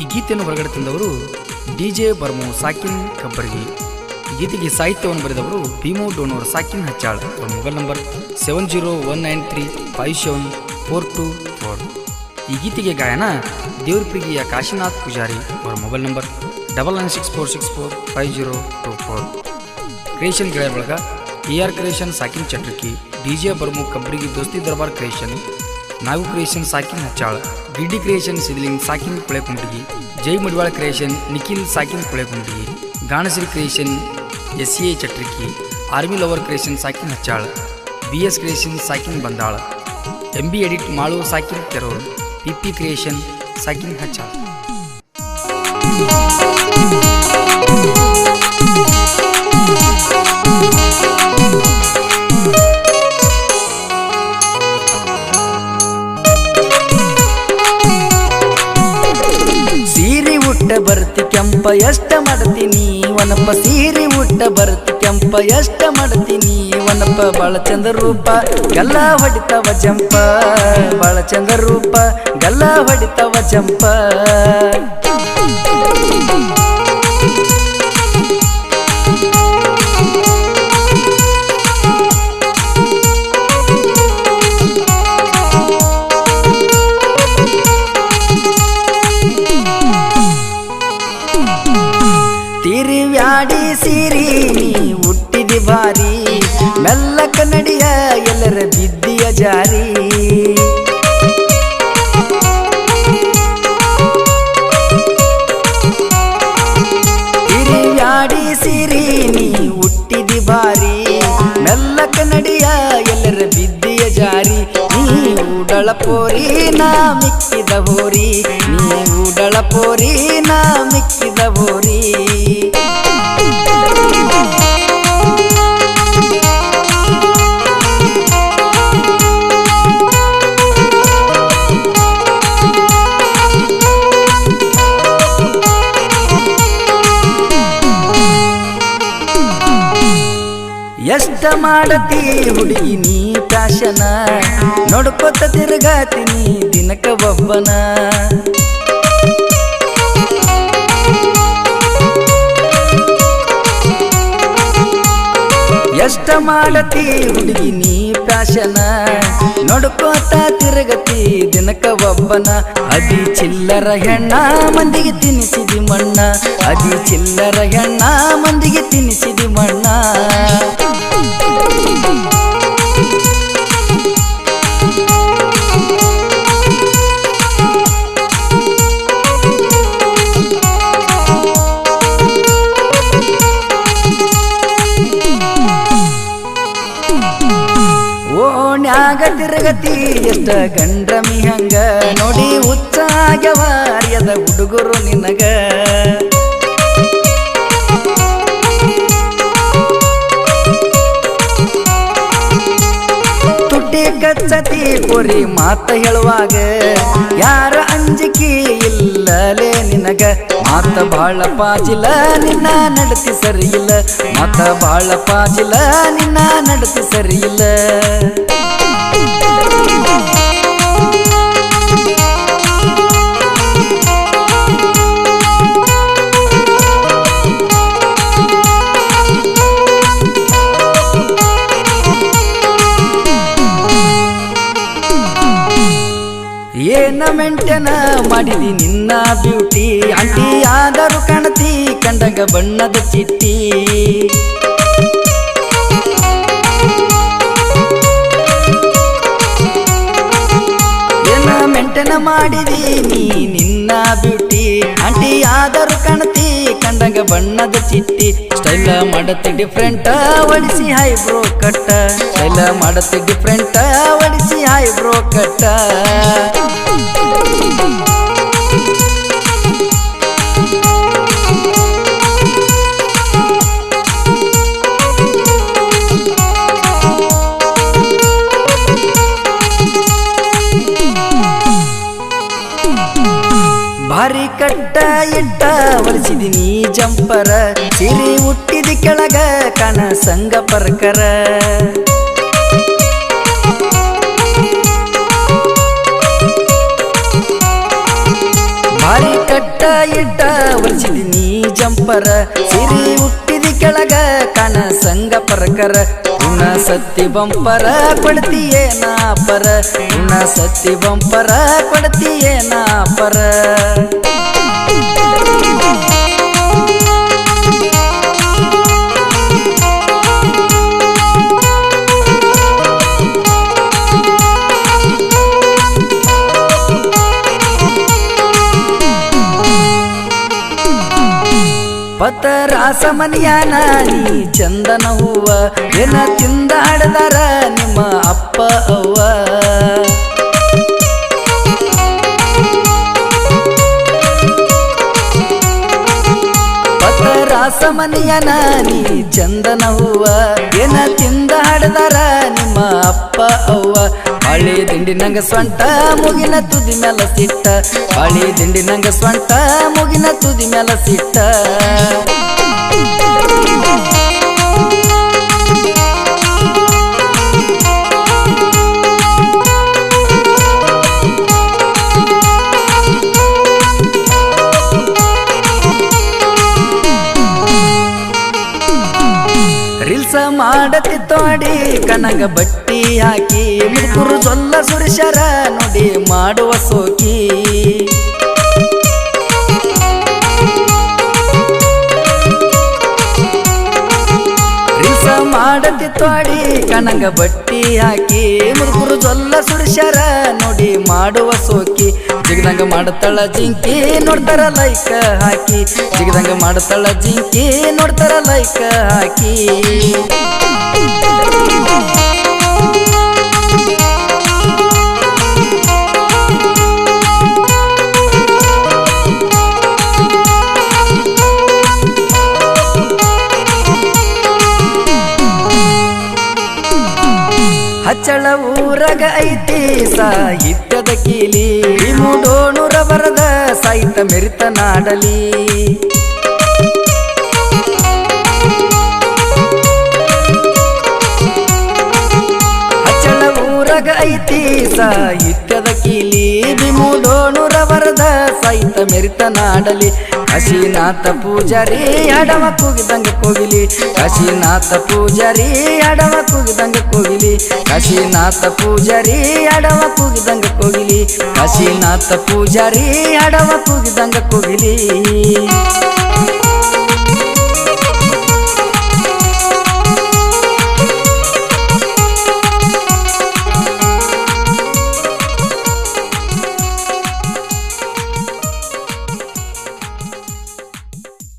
ಈ ಗೀತೆಯನ್ನು ಹೊರಗಡೆ ತಂದವರು ಡಿ ಜೆ ಬರ್ಮು ಸಾಕಿನ್ ಕಬ್ಬರ್ಗಿ. ಗೀತೆಗೆ ಸಾಹಿತ್ಯವನ್ನು ಬರೆದವರು ಭೀಮೋ ಡೋನೋರ್ ಸಾಕಿನ್ ಹಚ್ಚಾಳ್. ಅವರ mobile number seven zero one nine three five seven four two four. ಈ ಗೀತೆಗೆ ಗಾಯನ ದೇವ್ರಪ್ರಿಗಿಯ ಕಾಶಿನಾಥ್ ಪೂಜಾರಿ ಅವರ mobile number double nine six four six four five zero two four. Creation ಗೆಳೆಯರ ಬಳಗ ಎ ಆರ್ ಕ್ರಿಯೇಷನ್ ಸಾಕಿನ್ ಚಟ್ರಕಿ ಡಿ ಜೆ ಬರ್ಮು ಕಬ್ರಿಗೆ ದೋಸ್ತಿ ದರ್ಬಾರ್ ಕ್ರಿಯೇಷನ್, ನಾಗು ಕ್ರಿಯೇಷನ್ ಸಾಕಿನ್ ಹಚ್ಚಾಳ. ಗಿಡ್ಡಿ ಕ್ರಿಯೇಷನ್ ಸಿದ್ಲಿಂಗ್ ಸಾಕಿನ್ Kulekuntagi Jai Madivala creation Nikhil ಸಾಕಿನ್ Kulekuntagi Ganashree creation S A Chatriki army lover creation ಸಾಕಿನ್ ಹಚ್ಚಾಳ B S creation ಸಾಕಿನ್ Bandal M B edit Malu ಸಾಕಿನ್ Kerur P P creation ಸಾಕಿನ್ ಹಚ್ಚಾಳ ಉಟ್ಟ ಬರ್ತಿ ಕೆಂಪ ಎಷ್ಟ ಮಾಡ್ತೀನಿ ಒನಪ್ಪ ಸೀರೆ ಉಟ್ಟ ಬರ್ತಿ ಕೆಂಪ ಎಷ್ಟ ಮಾಡ್ತೀನಿ ಒನಪ್ಪ ಬಾಳ ಚಂದ ರೂಪ, ಗಲ್ಲ ಹೊಡಿತವ ಜಂಪ. ಬಾಳ ಚಂದ ರೂಪ, ಗಲ್ಲ ಹೊಡಿತವ ಜಂಪ. ಸಿರಿ ನೀ ಹುಟ್ಟಿದಿ ಬಾರಿ ಮೆಲ್ಲ ಕನ್ನಡಿಯ ಎಲ್ಲರ ಬಿದ್ದಿಯ ಜಾರಿ. ಹಿರಿಯಾಡಿ ಸಿರಿ, ನೀ ಹುಟ್ಟಿದಿ ಬಾರಿ ಮೆಲ್ಲ ಕನ್ನಡಿಯ ಎಲ್ಲರ ಬಿದ್ದಿಯ ಜಾರಿ. ನೀ ಉಡಳ ಪೋರಿ, ನಾ ಮಿಕ್ಕಿದ ಹೋರಿ. ನೀ ಉಡಳ ಪೋರಿ, ನಾ ಮಿಕ್ಕಿದ ಹೋರಿ. ಮಾಡತಿ ಹುಡುಗಿ ನೀ ಫ್ಯಾಷನ. ನೋಡ್ಕೊತ ತಿರುಗಾತೀನಿ ದಿನಕ ಒಬ್ಬನ. ಎಷ್ಟ ಮಾಡತಿ ಹುಡುಗಿ ನೀ ಫ್ಯಾಷನ. ನೋಡ್ಕೋತ ತಿರುಗತಿ ದಿನಕ ಒಬ್ಬನ. ಅದಿ ಚಿಲ್ಲರ ಹೆಣ್ಣ ಮಂದಿಗೆ ತಿನ್ನಿಸಿದಿ ಮಣ್ಣ. ಅದಿ ಚಿಲ್ಲರ ಹೆಣ್ಣ ಮಂದಿಗೆ ತಿನ್ನಿಸಿದಿ ಮಣ್ಣ. ಓಣ್ಯಾಗ ತಿರುಗತಿ ಎಷ್ಟ ಗಂಡ್ರಮಿ ಹಂಗ. ನೋಡಿ ಉಚ್ಚಾಗ್ಯವ ಎದ ಹುಡುಗರು ನಿನಗ. ತುಟಿ ಕಚ್ಚತಿ ಪೊರಿ ಮಾತ ಹೇಳುವಾಗ. ಯಾರ ಅಂಜಿಕೆ ಇಲ್ಲಲೇ ನಿನಗ ಮಾತ ಬಾಳ ಪಾಜಿಲ ನಿನ್ನ ನಡತಿ ಸರಿಯಿಲ್ಲ. ಮಾತ ಬಾಳ ಪಾಜಿಲ ನಿನ್ನ ನಡತಿ ಸರಿಯಿಲ್ಲ. ಮೆಂಟೆನ ಮಾಡಿದಿ ನಿನ್ನ ಬ್ಯೂಟಿ ಆಂಟಿ ಆದರೂ ಕಾಣತಿ, ಕಂಡಗ ಬಣ್ಣದ ಚಿಟ್ಟಿ ಏನ ಮೆಂಟೆನ ಮಾಡಿದಿ ನೀ ನಿನ್ನ ಬ್ಯೂಟಿ ಆಂಟಿ ಆದರೂ ಕಾಣತಿ, ಕಂಡಗ ಬಣ್ಣದ ಚಿಟ್ಟಿ ಸ್ಟೈಲ ಮಾಡತಿ ಡಿಫ್ರೆಂಟ್ ಒಡಿಸಿ ಹೈಬ್ರೋ ಕಟ್ಟ ಶೈಲ ಮಾಡತ್ತೆ ಡಿಫ್ರೆಂಟ್ ಒಡಿಸಿ ಹೈಬ್ರೋ ಕಟ್ಟ ಕಟ್ಟ ಇಟ್ಟ ಒಲಿಸಿದಿನಿ ಜಂಪರ. ಸಿರಿ ಹುಟ್ಟಿದ ಕೆಳಗ ಕಣ ಸಂಗ ಪರ್ಕರ. ಭಾರಿ ಕಟ್ಟ ಇಟ್ಟ ಒಲಿಸಿದಿ ನೀ ಜಂಪರ. ಸಿರಿ ಹುಟ್ಟಿದ ಕೆಳಗ ಕಣ ಸಂಗ ಪರಕರ. ಗುಣ ಸತ್ತಿ ಬಂಪರ ಕೊಡ್ತೀಯೇನ ಪರ. ಗುಣ ಸತ್ತಿ ಬಂಪರ ಕೊಡ್ತೀಯೇನ ಪರ. ಪತರಾಸ ಮನಿಯಾನ ನೀ ಚಂದನ ಹೂವ, ಏನ ತಿಂದಾಡದಾರ ನಿಮ್ಮ ಅಪ್ಪ ಅವ್ವ. ಪತರಾಸ ಮನಿಯಾನ ನೀ ಚಂದನ ಹೂವ, ಏನ ತಿಂದಾಡದಾರ ನಿಮ್ಮ ಅಪ್ಪ ಅವ್ವ. ಬಾಳಿ ದಿಂಡಿ ನಂಗ ಸ್ವಂಟ ಮುಗಿನ ತುದಿ ಮ್ಯಾಲ ಸಿಟ್ಟ. ಬಾಳಿ ದಿಂಡಿ ನಂಗ ಸ್ವಂಟ ಮುಗಿನ ತುದಿ ಮ್ಯಾಲ ಸಿಟ್ಟ. ರೀಲ್ಸ ಮಾಡತಿ ತೋಡಿ, ಕನಗ ಬಟ್ಟಿ ಹಾಕಿ ಮುಗುರು ಸೊಲ್ಲ ಸುರಿಶರ ನೋಡಿ ಮಾಡುವ ಸೋಕಿ. ಮಾಡತಿ ತೋಡಿ, ಕನಗ ಬಟ್ಟಿ ಹಾಕಿ ಮುರುಗುರು ಜೊಲ್ಲ ಸುರಿಶರ ನೋಡಿ ಮಾಡುವ ಸೋಕಿ. ಜಿಗದಂಗ ಮಾಡತಾಳ ಜಿಂಕಿ, ನೋಡ್ತಾರ ಲೈಕ್ ಹಾಕಿ. ಜಿಗದಂಗ ಮಾಡ್ತಾಳ ಜಿಂಕಿ, ನೋಡ್ತಾರ ಲೈಕ ಹಾಕಿ. ಹಚ್ಚಳ ಊರಗ ಐತಿ ಸಾಹಿತ್ಯದ ಕೀಲಿ. ಮೂಡೋಣುರ ಬರದ ಸಾಹಿತ್ಯ ಮೆರಿತ ನಾಡಲಿ. ಐತಿ ಸಾಹಿತ್ಯದ ಕೀಲಿ ಬಿಮೂಡೋಣುರ ಬರದ ಸಾಹಿತ್ಯ ಮೆರಿತ ನಾಡಲಿ. ಕಾಶಿನಾಥ ಪೂಜಾರಿ ಅಡವ ಕೂಗಿದಂಗೆ ಕೋಗಿಲಿ. ಕಾಶಿನಾಥ ಪೂಜಾರಿ ಅಡವ ಕೂಗಿದಂಗೆ ಕೋಗಿಲಿ. ಕಾಶಿನಾಥ ಪೂಜಾರಿ ಅಡವ ಕೂಗಿದಂಗೆ ಕೋಗಿಲಿ. ಕಾಶಿನಾಥ ಪೂಜಾರಿ ಅಡವ ಕೂಗಿದಂಗೆ ಕೋಗಿಲಿ.